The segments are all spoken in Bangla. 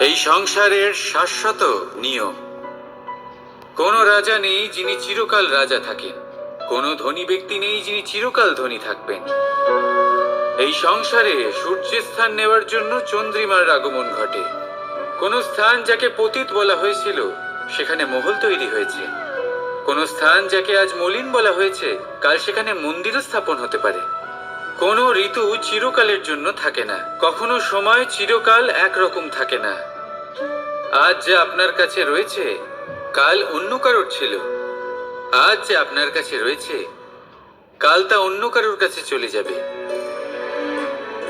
এই সংসারের শাশ্বত নিয়ম। কোন রাজা নেই যিনি চিরকাল রাজা থাকেন। কোন ধনী ব্যক্তি নেই যিনি চিরকাল ধনী থাকবেন। এই সংসারে সূর্যের স্থান নেওয়ার জন্য চন্দ্রিমার আগমন ঘটে। কোন স্থান যাকে পতিত বলা হয়েছিল, সেখানে মহল তৈরি হয়েছে। কোন স্থান যাকে আজ মলিন বলা হয়েছে, কাল সেখানে মন্দিরও স্থাপন হতে পারে। কোনো ঋতু চিরকালের জন্য থাকে না। কখনো সময় চিরকাল একরকম থাকে না। আজ যে আপনার কাছে রয়েছে, কাল অন্য কারোর ছিল। আজ যে আপনার কাছে রয়েছে, কাল তা অন্য কারোর কাছে চলে যাবে।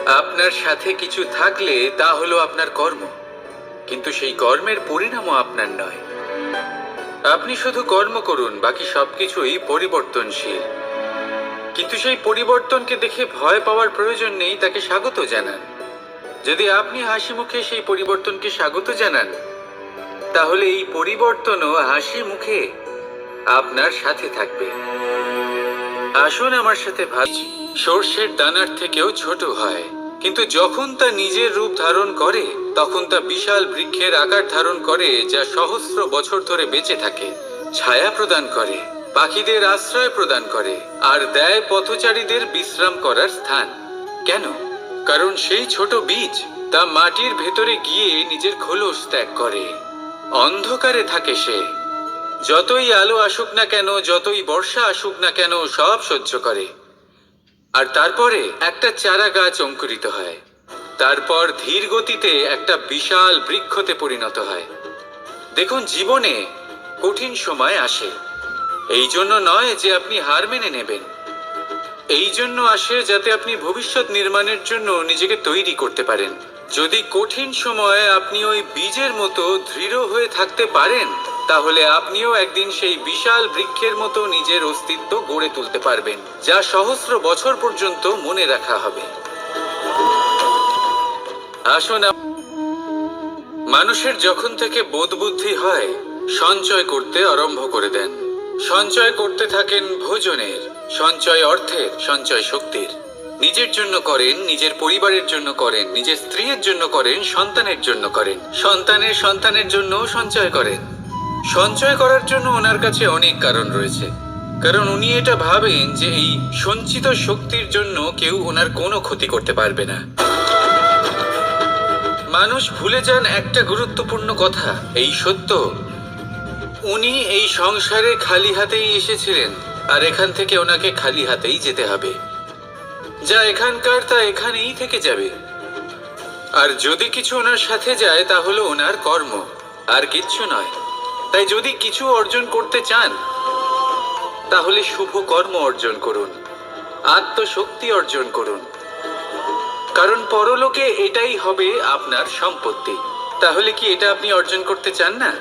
আপনার সাথে কিছু থাকলে তা হলো আপনার কর্ম, কিন্তু সেই কর্মের পরিণামও আপনার নয়। আপনি শুধু কর্ম করুন, বাকি সবকিছুই পরিবর্তনশীল। কিন্তু সেই পরিবর্তনকে দেখে ভয় পাওয়ার প্রয়োজন নেই, তাকে স্বাগত জানান। যদি আপনি হাসি মুখে সেই পরিবর্তনকে স্বাগত জানান, তাহলে এই পরিবর্তনও হাসি মুখে আপনার সাথে থাকবে। আসুন আমার সাথে ভাবছি সর্ষের দানার থেকেও ছোট হয়, কিন্তু যখন তা নিজের রূপ ধারণ করে, তখন তা বিশাল বৃক্ষের আকার ধারণ করে, যা সহস্র বছর ধরে বেঁচে থাকে, ছায়া প্রদান করে, পাখিদের আশ্রয় প্রদান করে, আর দেয় পথচারীদের বিশ্রাম করার স্থান। কেন? কারণ সেই ছোট বীজ তা মাটির ভেতরে গিয়ে নিজের খোলস ত্যাগ করে। অন্ধকারে থাকে সে। যতই আলো আসুক না কেন, যতই বর্ষা আসুক না কেন, সব সহ্য করে। আর তারপরে একটা চারা গাছ অঙ্কুরিত হয়। তারপর ধীর গতিতে একটা বিশাল বৃক্ষতে পরিণত হয়। দেখুন, জীবনে কঠিন সময় আসে। এই জন্য নয় যে আপনি হার মেনে নেবেন। এই জন্য আসে যাতে আপনি ভবিষ্যৎ নির্মাণের জন্য নিজেকে তৈরি করতে পারেন। যদি কঠিন সময়ে আপনি ওই বীজের মতো দৃঢ় হয়ে থাকতে পারেন, তাহলে আপনিও একদিন সেই বিশাল বৃক্ষের মতো নিজের অস্তিত্ব গড়ে তুলতে পারবেন, যা সহস্র বছর পর্যন্ত মনে রাখা হবে। আসুন মানুষের যখন থেকে বোধ বুদ্ধি হয়, সঞ্চয় করতে আরম্ভ করে দেন। সঞ্চয় করতে থাকেন ভোজনের। সঞ্চয় অর্থের, সঞ্চয় শক্তির। নিজের জন্য করেন, নিজের পরিবারের জন্য করেন, নিজের স্ত্রীর জন্য করেন, সন্তানের জন্য করেন। সন্তানের সন্তানের জন্য সঞ্চয় করেন। সঞ্চয় করার জন্য ওনার কাছে অনেক কারণ রয়েছে। কারণ উনি এটা ভাবেন যে এই সঞ্চিত শক্তির জন্য কেউ ওনার কোনো ক্ষতি করতে পারবে না। মানুষ ভুলে যান একটা গুরুত্বপূর্ণ কথা, এই সত্য। উনি এই সংসারে খালি হাতেই এসেছিলেন, আর এখান থেকে ওনাকে খালি হাতেই যেতে হবে। যা এখানকার তা এখানেই থেকে যাবে। আর যদি কিছু ওনার সাথে যায় তাহলে ওনার কর্ম, আর কিচ্ছু নয়। তাই যদি কিছু অর্জন করতে চান, তাহলে শুভ কর্ম অর্জন করুন, আত্মশক্তি অর্জন করুন। কারণ পরলোকে এটাই হবে আপনার সম্পত্তি। তাহলে কি এটা আপনি অর্জন করতে চান না?